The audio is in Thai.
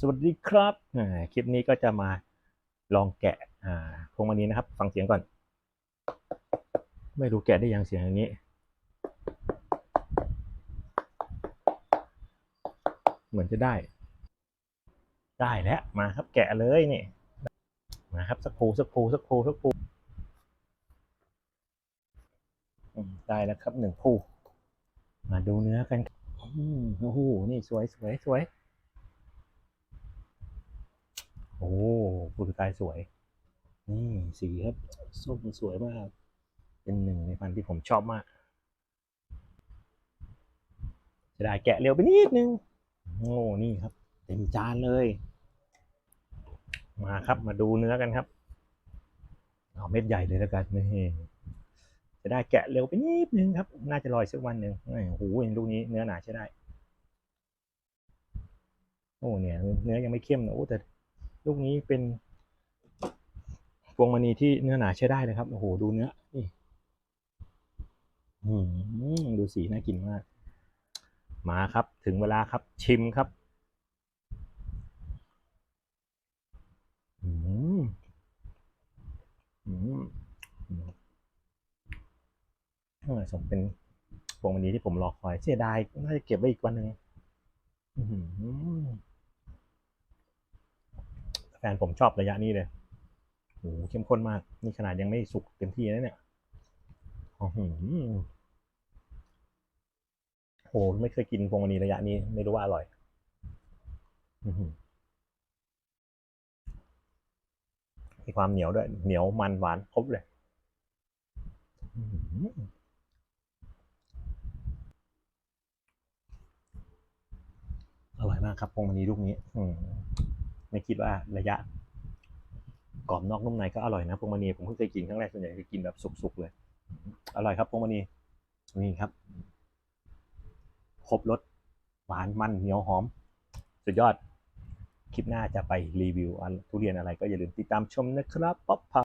สวัสดีครับคลิปนี้ก็จะมาลองแกะพวงมานี้นะครับ ฟังเสียงก่อน ไม่รู้แกะได้ยังเสียงอย่างนี้ เหมือนจะได้ ได้แล้วมาครับแกะเลยนี่มาครับสักภูสักภูสักภูสักภูได้แล้วครับหนึ่งภูมาดูเนื้อกันโอ้โหนี่สวยสวยสวย โอ้ฟูสกายสวย นี่สีครับส้มสวยมาก เป็นหนึ่งในพันธุ์ที่ผมชอบมากจะได้แกะเร็วไปนิดนึงโอ้นี่ครับ เต็มจานเลย มาครับมาดูเนื้อกันครับเอาเม็ดใหญ่เลยแล้วกันนี่จะได้แกะเร็วไปนิดนึงครับ น่าจะลอยสักวันหนึ่งโอ้โหลูกนี้เนื้อหนาใช้ได้ โอ้เนี่ย เนื้อยังไม่เข้มนะโอ้แต่ ลูกนี้เป็นพวงมณีที่เนื้อหนาใช้ได้เลยครับ โอ้โห ดูเนื้อ นี่อืมดูสีน่ากินมาก มาครับ ถึงเวลาครับ ชิมครับอืมอืมสมเป็นพวงมณีที่ผมรอคอย เสียดาย น่าจะเก็บไว้อีกวันหนึ่งอื้อหือแฟ นผมชอบระยะนี้เลยโอ้โหเข้มข้นมาก นี่ขนาดยังไม่สุกเต็มที่นะเนี่ยอื้อหือโหไม่เคยกินพวงมณีระยะนี้ ไม่รู้ว่าอร่อยมีความเหนียวด้วย เหนียวมันหวานครบเลยอร่อยมากครับพวงมณีลูกนี้ อื ไม่คิดว่าระยะกรอบนอกนุ่มในก็อร่อยนะพวงมณีผมเพิ่งเคยกินครั้งแรกส่วนใหญ่จะกินแบบสุกๆเลย อร่อยครับพวงมณีนี่ครับครบรสหวานมันเหนียวหอม สุดยอด คลิปหน้าจะไปรีวิวอันทุเรียนอะไรก็อย่าลืมติดตามชมนะครับป๊อปพา